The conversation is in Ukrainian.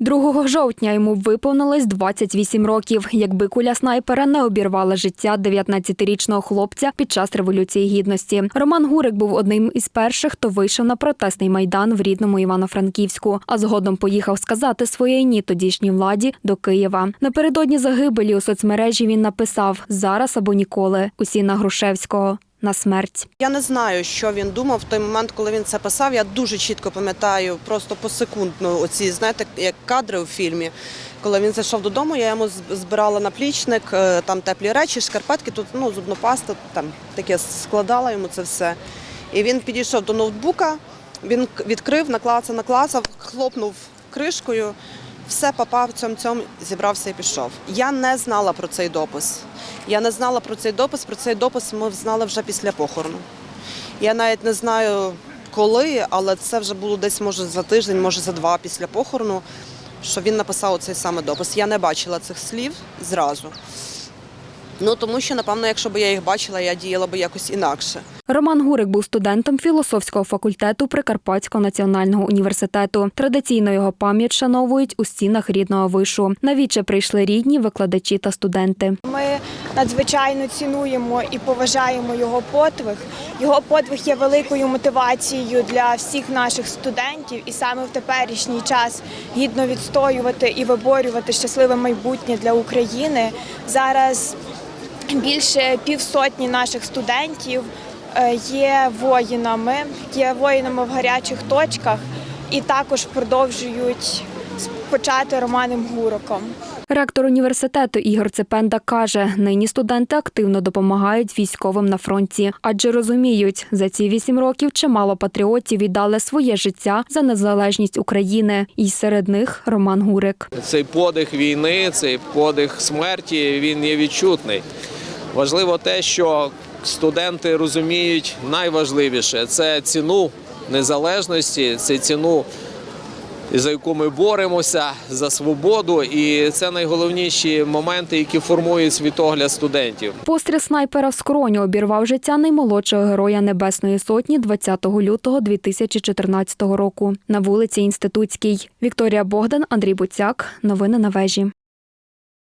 2 жовтня йому виповнилось 28 років. Якби куля снайпера не обірвала життя 19-річного хлопця під час революції гідності. Роман Гурик був одним із перших, хто вийшов на протестний майдан в рідному Івано-Франківську, а згодом поїхав сказати своє ні тодішній владі до Києва. Напередодні загибелі у соцмережі він написав Зараз або ніколи. Усі на Грушевського. На смерть. Я не знаю, що він думав в той момент, коли він це писав. Я дуже чітко пам'ятаю, просто посекундно оці, знаєте, як кадри у фільмі. Коли він зайшов додому, я йому збирала наплічник, е, там теплі речі, шкарпетки, тут ну, зубну пасту, там таке складала йому це все. І він підійшов до ноутбука, він відкрив, наклацав, наклацав, хлопнув кришкою. Все попав цьом цьом, зібрався і пішов. Я не знала про цей допис. Я не знала про цей допис. Про цей допис ми знали вже після похорону. Я навіть не знаю коли, але це вже було десь може за тиждень, може за два після похорону, що він написав цей саме допис. Я не бачила цих слів зразу. Ну тому що, напевно, якщо б я їх бачила, я діяла б якось інакше. Роман Гурик був студентом філософського факультету Прикарпатського національного університету. Традиційно його пам'ять шановують у стінах рідного вишу. Навіче прийшли рідні, викладачі та студенти. Ми надзвичайно цінуємо і поважаємо його подвиг. Його подвиг є великою мотивацією для всіх наших студентів, і саме в теперішній час гідно відстоювати і виборювати щасливе майбутнє для України. Зараз більше півсотні наших студентів е, є воїнами, є воїнами в гарячих точках і також продовжують почати Романом Гуроком. Ректор університету Ігор Цепенда каже, нині студенти активно допомагають військовим на фронті, адже розуміють, за ці вісім років чимало патріотів віддали своє життя за незалежність України, і серед них Роман Гурик. Цей подих війни, цей подих смерті, він є відчутний. Важливо те, що студенти розуміють найважливіше це ціну незалежності, це ціну, за яку ми боремося за свободу, і це найголовніші моменти, які формують світогляд студентів. Постріл снайпера в скроню обірвав життя наймолодшого героя Небесної Сотні 20 лютого 2014 року на вулиці Інститутській. Вікторія Богдан, Андрій Буцяк. Новини на вежі.